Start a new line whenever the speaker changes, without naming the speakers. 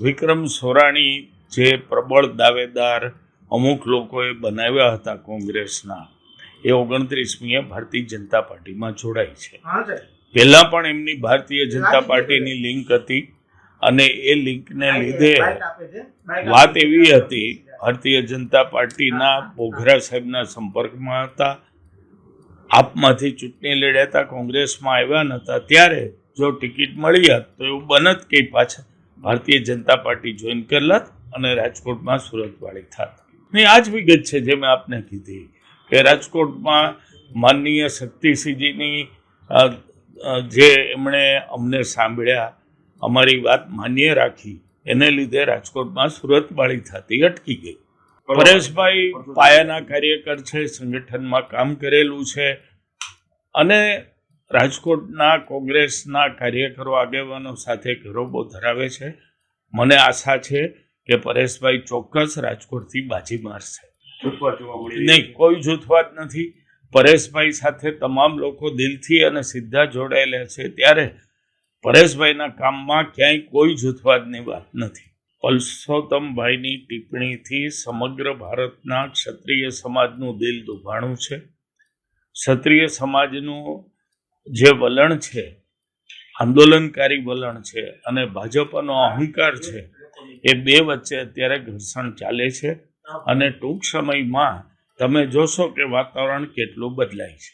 વિક્રમ સોરાણી જે પ્રબળ દાવેદાર અમુક લોકોએ બનાવ્યા હતા કોંગ્રેસના એ ઓગણત્રીસમીએ ભારતીય જનતા પાર્ટીમાં જોડાઈ છે. પહેલાં પણ એમની ભારતીય જનતા પાર્ટીની લિંક હતી અને એ લિંકને લીધે વાત એવી હતી ભારતીય જનતા પાર્ટીના બોઘરા સાહેબના સંપર્કમાં હતા. આપમાંથી ચૂંટણી લડ્યા હતા કોંગ્રેસમાં આવ્યા નહોતા ત્યારે જો ટિકિટ મળી હોત તો એવું બનત કે પાછા ભારતીય જનતા પાર્ટી જોઈન કરલત અને રાજકોટમાં સુરતવાળી થાત. ને આ જ વિગત છે જે મેં આપને કીધી કે રાજકોટમાં માનનીય શક્તિસિંહજીની જે એમણે અમને સાંભળ્યા અમારી વાત માન્ય રાખી એને લીધે રાજકોટમાં સુરતવાળી થતી અટકી ગઈ. પરેશભાઈ પાયાના કાર્યકર છે સંગઠનમાં કામ કરેલું છે. અને રાજકોટના કોંગ્રેસના કાર્યકરો આગેવાનો સાથે ઘરોબો ધરાવે છે. મને આશા છે કે પરેશભાઈ ચોક્કસ રાજકોટથી બાજી મારશે. નહીં કોઈ જૂથવાદ નથી. પરેશભાઈ સાથે તમામ લોકો દિલથી અને સીધા જોડાયેલા છે. ત્યારે પરેશભાઈના કામમાં ક્યાંય કોઈ જૂથવાદની વાત નથી. પલસોત્તમભાઈની ટિપ્પણીથી સમગ્ર ભારતના ક્ષત્રિય સમાજનું દિલ દુભાણું છે. ક્ષત્રિય સમાજનું જે વલણ છે, આંદોલનકારી વલણ છે અને ભાજપનો અહંકાર છે, એ બે વચ્ચે અત્યારે ઘર્ષણ ચાલે છે અને ટૂંક સમયમાં તમે જોશો કે વાતાવરણ કેટલું બદલાય છે.